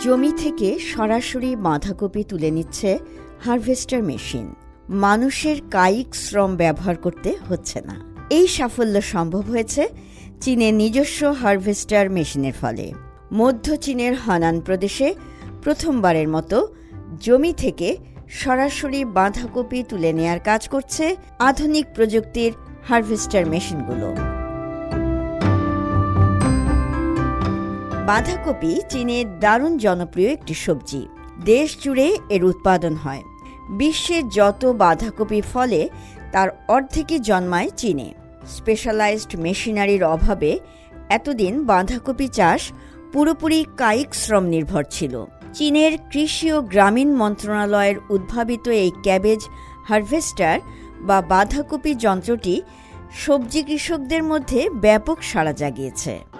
জমি থেকে সরাসরি বাঁধাকপি তুলে নিচ্ছে হারভেস্টার মেশিন। মানুষের কায়িক শ্রম ব্যবহার করতে হচ্ছে না। এই সাফল্য সম্ভব হয়েছে চীনের নিজস্ব হারভেস্টার মেশিনের ফলে। মধ্য চীনের হানান প্রদেশে প্রথমবারের মতো জমি থেকে সরাসরি বাঁধাকপি তুলে নেয়ার কাজ করছে আধুনিক প্রযুক্তির হারভেস্টার মেশিনগুলো। বাঁধাকপি চীনের দারুণ জনপ্রিয় একটি সবজি। দেশ জুড়ে এর উৎপাদন হয়। বিশ্বের যত বাঁধাকপি ফলে, তার অর্ধেকই জন্মায় চীনে। স্পেশালাইজড মেশিনারির অভাবে এতদিন বাঁধাকপি চাষ পুরোপুরি কায়িক শ্রম নির্ভর ছিল। চীনের কৃষি ও গ্রামীণ মন্ত্রণালয়ের উদ্ভাবিত এই ক্যাবেজ হারভেস্টার বা বাঁধাকপি যন্ত্রটি সবজি কৃষকদের মধ্যে ব্যাপক সাড়া জাগিয়েছে।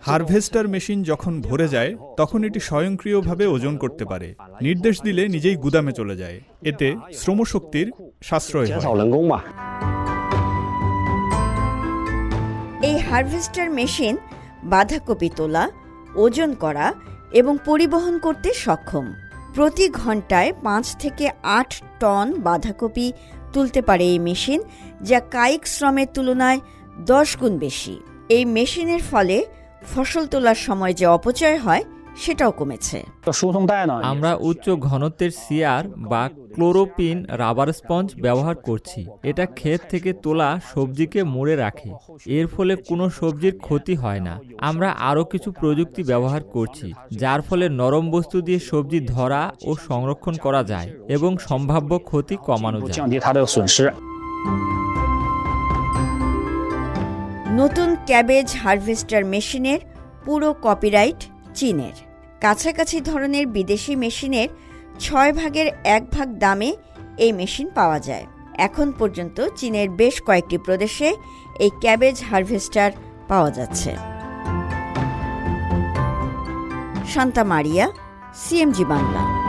হারভেস্টার মেশিন যখন ভরে যায় তখন এটি স্বয়ংক্রিয়ভাবে ওজন করতে পারে। নির্দেশ দিলে নিজেই গুদামে চলে যায়। এতে শ্রমশক্তির সাশ্রয় এই হারভেস্টার মেশিন বাঁধাকপি তোলা ওজন করা এবং পরিবহন করতে সক্ষম। প্রতি ঘন্টায় পাঁচ থেকে আট টন বাঁধাকপি তুলতে পারে এই মেশিন যা কায়িক শ্রমের তুলনায় দশ গুণ বেশি। এই মেশিনের ফলে ফসল তোলার সময় যে অপচয় হয় সেটাও কমেছে। আমরা উচ্চ ঘনত্বের সিয়ার বা ক্লোরোপিন রাবার স্পঞ্জ ব্যবহার করছি। এটা ক্ষেত থেকে তোলা সবজিকে মোড়ে রাখে। এর ফলে কোনো সবজির ক্ষতি হয় না। আমরা আরও কিছু প্রযুক্তি ব্যবহার করছি যার ফলে নরম বস্তু দিয়ে সবজি ধরা ও সংরক্ষণ করা যায় এবং সম্ভাব্য ক্ষতি কমানো যায়। নতুন ক্যাবেজ হারভেস্টার মেশিনের, পুরো কপিরাইট চীনের। কাছাকাছি ধরনের বিদেশি মেশিনের ছয় ভাগের এক ভাগ দামে এই মেশিন পাওয়া যায়। এখন পর্যন্ত চীনের বেশ কয়েকটি প্রদেশে এই ক্যাবেজ হারভেস্টার পাওয়া যাচ্ছে। Santa Maria CMG Bangla.